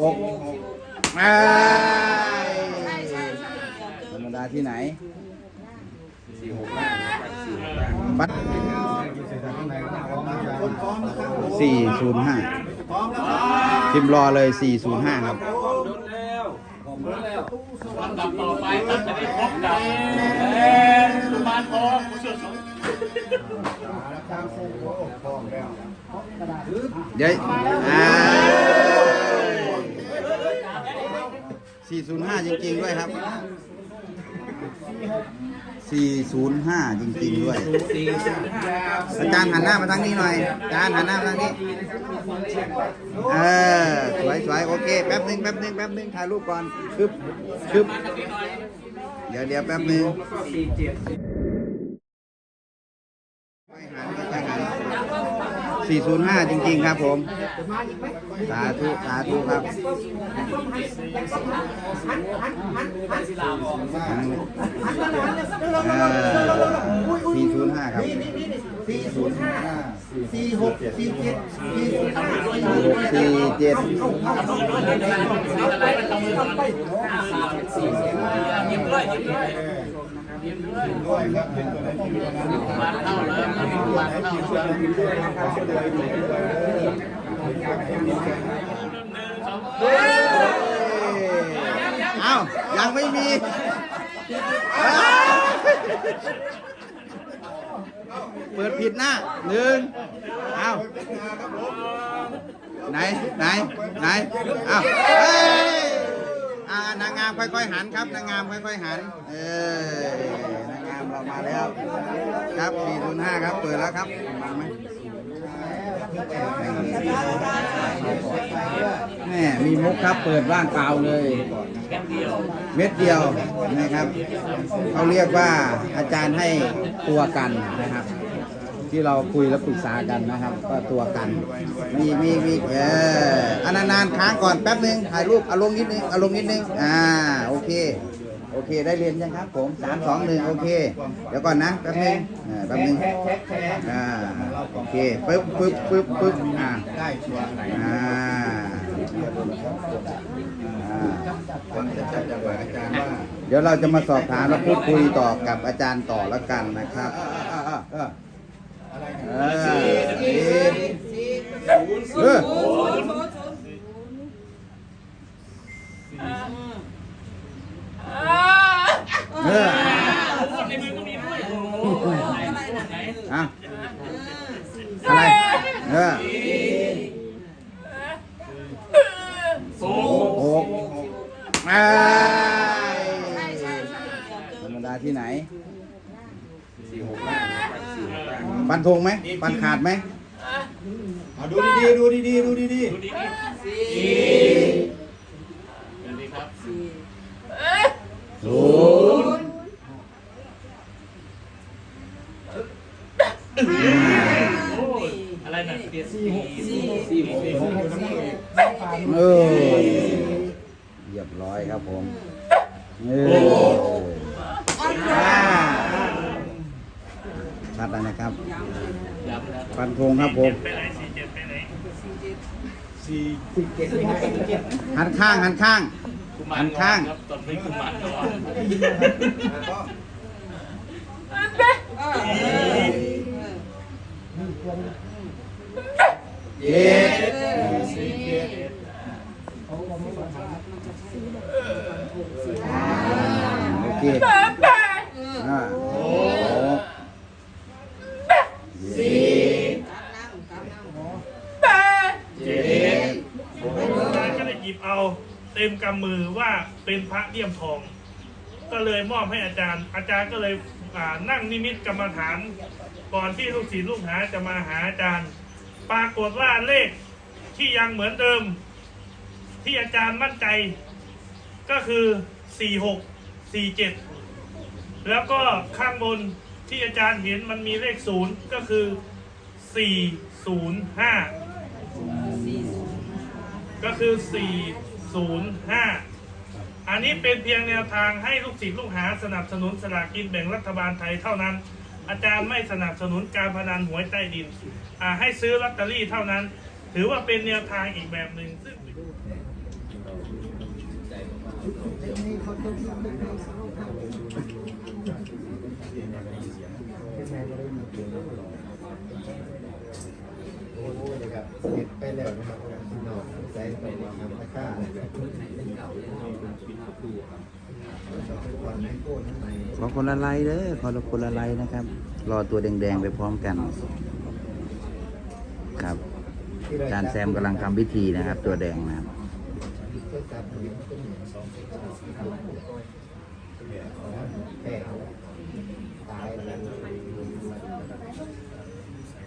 หกไม่ธรรมดาที่ไหนบัตรสี่ศูนย์ห้าพิมพ์รอเลยสี่ศูนย์ห้าครับลำดับต่อไปท่านจะได้พบกับแอนกุมารทองผู้ช่วยสงฆ์เดี๋ยวอ่า สี่ศูนย์ห้าจริงๆด้วยครับสี่ศูนย์ห้าจริงๆด้วย อาจารย์หันหน้ามาทางนี้หน่อย อาจารย์หันหน้ามาทางนี้ เออ สวยสวยโอเค แป๊บหนึงแป๊บหนึงแป๊บหนึงถ่ายรูปก่อน คึบคึบเดี๋ยวเดี๋ยวแป๊บหนึง 405 จริงๆครับผม สาธุ สาธุครับ405 ครับ 405 4647 4647 เอายังไม่มีเปิดผิดหน้าหนึ่งเอาไหนไหนไหนเอา อ่านางงามค่อยๆหันครับ นางงามค่อยๆหัน เออนางงามเรามาแล้ว ครับ405ครับ เปิดแล้วครับมาไหมแม่มีมุกครับ เปิดว่างเปล่าเลย เม็ดเดียวนะครับ เขาเรียกว่าอาจารย์ให้ตัวกันนะครับ ที่เราคุยและปรึกษากันนะครับ ก็ตัวกัน มีมีมีเอออันนานๆค้างก่อนแป๊บนึงถ่ายรูปอารมณ์นิดนึงอารมณ์นิดนึงอ่าโอเค โอเคได้เรียนยังครับผมสามสองหนึ่งโอเค เดี๋ยวก่อนนะแป๊บนึงอ่าแป๊บนึงอ่าโอเคปึ๊บปึ๊บปึ๊บปึ๊บอ่าได้ชัวร์ไหนอ่าฟังชัดๆจากปากอาจารย์ว่าเดี๋ยวเราจะมาสอบถามและพูดคุยต่อกับอาจารย์ต่อแล้วกันนะครับ อะไรเออเออเออในมือก็มีด้วยอะอะไรเออ สู หกไอ้ธรรมดาที่ไหน ฟันธงไหมฟันขาดไหมเอาดูดีๆดูดีๆดูดีดูดีดีดูดีครับศูนย์โอ้ยอะไรนะเดียสี่หกสี่หกสี่หกเออเรียบร้อยครับผมเอออ่าชั ดแล้วนะครับย้ำนะฟันธงครับผมไปไหนสี่เจ็ดไปไหนๆสี่สิบเจ็ดห้าสิบเจ็ดหันข้างหันข้างกุมารหันข้างครับตอนนี้กุมารทองเจ็ดสี่เจ็ดโอเคอ่าหกสี่ เจ็ด อาจารย์ก็เลยหยิบเอาเต็มกำมือว่าเป็นพระเลี่ยมทอง ก็เลยมอบให้อาจารย์ อาจารย์ก็เลยอ่านั่งนิมิตกรรมฐาน ก่อนที่ลูกศิษย์ลูกหาจะมาหาอาจารย์ ปรากฏว่าเลขที่ยังเหมือนเดิม ที่อาจารย์มั่นใจ ก็คือ 46 47 แล้วก็ข้างบนที่อาจารย์เห็นมันมีเลขศูนย์ก็คือ 405 ก็คือ 405อันนี้เป็นเพียงแนวทางให้ลูกศิษย์ลูกหาสนับสนุนสลากกินแบ่งรัฐบาลไทยเท่านั้น อาจารย์ไม่สนับสนุนการพนันหวยใต้ดินให้ซื้อลอตเตอรี่เท่านั้น ถือว่าเป็นแนวทางอีกแบบหนึ่งซึ่งไปแล้วนะครับ พี่น้องใจไปทำตะกร้าวันนี้โก้ทั้งในขอคนละไลค์เด้อขอคนละไลค์นะครับ รอตัวแดงๆไปพร้อมกัน ครับอาจารแซมกำลังทำพิธีนะครับ ตัวแดงนะครับ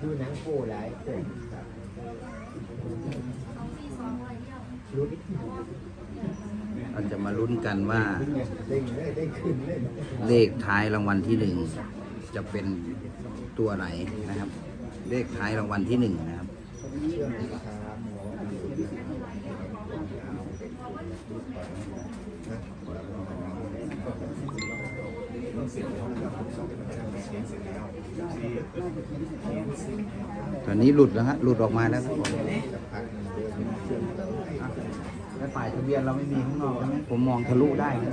ดูหนังโก้หลายคน เราจะมาลุ้นกันว่าเด้งเลยเด้งขึ้นเลยเลขท้ายรางวัลที่หนึ่งจะเป็นตัวไหนนะครับ เลขท้ายรางวัลที่หนึ่งนะครับ รื่อมครับหมอตอนนี้หลุดแล้วฮะหลุดออกมาแล้วครับผมพักเดินเชื่อมต่อแล้วป้ายทะเบียนเราไม่มีข้างนอกใช่ไหมผมมองทะลุได้นะ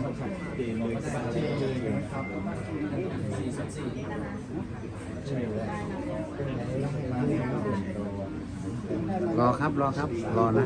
รอครับรอครับรอนะ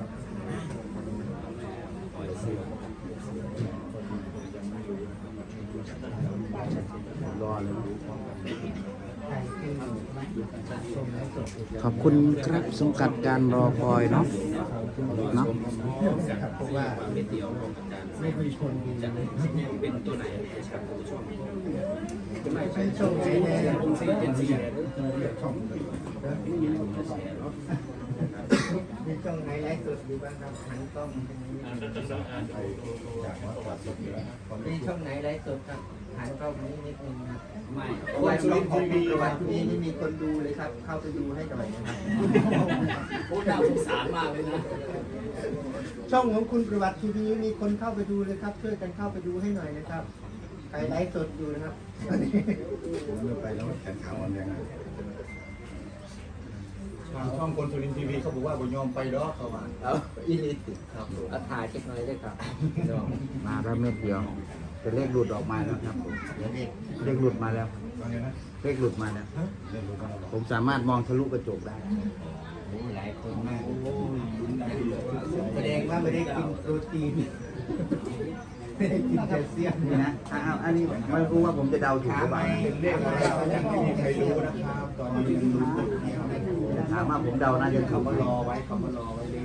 เลยขอบคุณครับสมกัดการรอคอยเนาะเนาะเพราะว่าไม่เดียวไม่มีคนดูเป็นตัวไหนเป็นช่องไหนแน่เป็นช่องมีช่ องไหนไลฟ์สดอยู่บ้างครับหันกล้องมีช่องไหนไลฟ์สดครับหันกล้องนี้นิดนึงครับไม่เพระว่าช่องของประวัตินี้นี่มีคนดูเลยครับ เข้าไปดูให้หน่อยนะครับโอ้น่าสงสารมากเลยนะช่องของคุณประวัติทีวีมีคนเข้าไปดูเลยครับช่วยกันเข้าไปดูให้หน่อยนะครับใครไลฟ์สดอยู่นะครับตอนนี้ผมเลือกไปแล้วแข่ข่าววันแดง ทางช่องคนสุรินทร์ทีวีเขาบอกว่าบ่ยอมไปดอกเขาว่าเอาอีลิติครับเอาถ่ายเช็คหน่อยด้วยครับมาแล้วเม็ดเดียวแต่เลขหลุดออกมาแล้วครับผมเดี๋ยวเด็กเลขหลุดมาแล้ว ว่าไงนะเลขหลุดมาแล้วเล่นรู้กันหรอผมสามารถมองทะลุกระจกได้ โอ้หลายคนมากแสดงว่าไม่ได้กินโปรตีนไม่ได้กินแคลเซียมนี่นะอะเอาอันนี้ไม่รู้ว่าผมจะเดาถูกหรือเปล่า เป็นเลขอะไรก็ยังไม่มีใครรู้นะครับ ตอนนี้ยังรู้แต่ถามว่าผมเดาน่าจะถูเขากมารอไว้เขามารอไว้เลย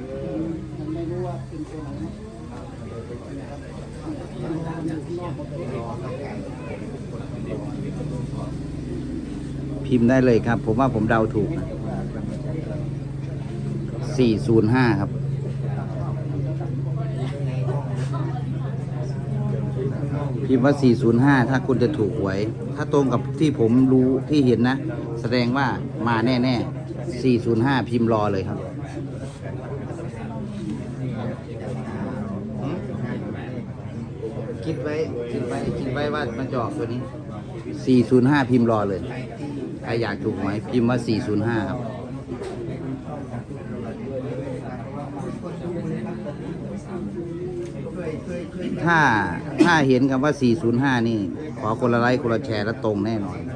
พิมพ์ได้เลยครับ ผมว่าผมเดาถูกนะ405 ครับพิมพ์ว่า 405 ถ้าคุณจะถูกหวย ถ้าตรงกับที่ผมรู้ที่เห็นนะ แสดงว่ามาแน่ ๆ 405 พิมพ์รอเลยครับคิดไว้คิดไว้คิดไว้ว่ามันจะออกตัวนี้ 405 พิมพ์รอเลยใครอยากถูกหวยพิมพ์ว่า 405 ครับช่วยช่วยช่วยถ้าถ้าเห็นคำว่า 405 นี่ ขอคนละไลค์คนละแชร์แล้วตรงแน่นอนกราบ